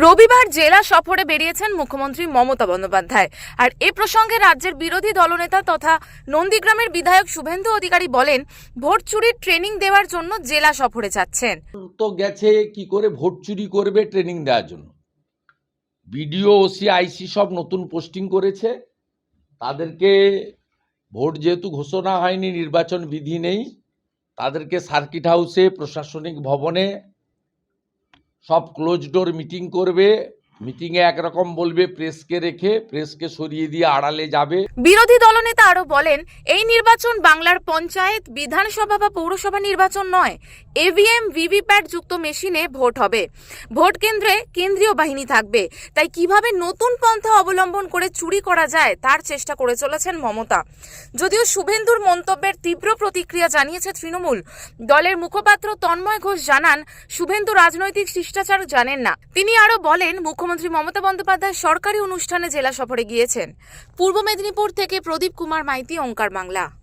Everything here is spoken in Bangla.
রবিবার জেলা সফরে বেরিয়েছেন মুখ্যমন্ত্রী মমতা বন্দ্যোপাধ্যায়। আর এ প্রসঙ্গে রাজ্যের বিরোধী দলনেতা তথা নন্দীগ্রামের বিধায়ক শুভেন্দু অধিকারী বলেন, ভোট চুরির ট্রেনিং দেওয়ার জন্য জেলা সফরে যাচ্ছেন। তো গেছে, কি করে ভোট চুরি করবে ট্রেনিং দেওয়ার জন্য? বিডিও, ওসি, আইসি সব নতুন পোস্টিং করেছে। তাদেরকে ভোট যেহেতু ঘোষণা হয়নি, নির্বাচন বিধি নেই, তাদেরকে সার্কিট হাউসে, প্রশাসনিক ভবনে সব ক্লোজ ডোর মিটিং করবে মিটিংয়ে একরকম বলবে, প্রেসকে রেখে, প্রেসকে সরিয়ে দিয়ে আড়ালে যাবে। বিরোধী দলনেতা আরও বলেন, এই নির্বাচন বাংলার পঞ্চায়েত, বিধানসভা বা পৌরসভা নির্বাচন নয়। এভিএম, ভিভিপ্যাট যুক্ত মেশিনে ভোট হবে। ভোট কেন্দ্রে কেন্দ্রীয় বাহিনী থাকবে। তাই কীভাবে নতুন পন্থা অবলম্বন করে চুরি করা যায়, তার চেষ্টা করে চলেছেন মমতা। যদিও শুভেন্দুর মন্তব্যের তীব্র প্রতিক্রিয়া জানিয়েছে তৃণমূল, দলের মুখপাত্র তন্ময় ঘোষ জানান, শুভেন্দু রাজনৈতিক শিষ্টাচার জানেন না। তিনি আরও বলেন, মুখ্যমন্ত্রী মমতা বন্দ্যোপাধ্যায় সরকারি অনুষ্ঠানে জেলা সফরে গিয়েছেন। পূর্ব মেদিনীপুর থেকে প্রদীপ কুমার মাইতি, ওঙ্কার বাংলা।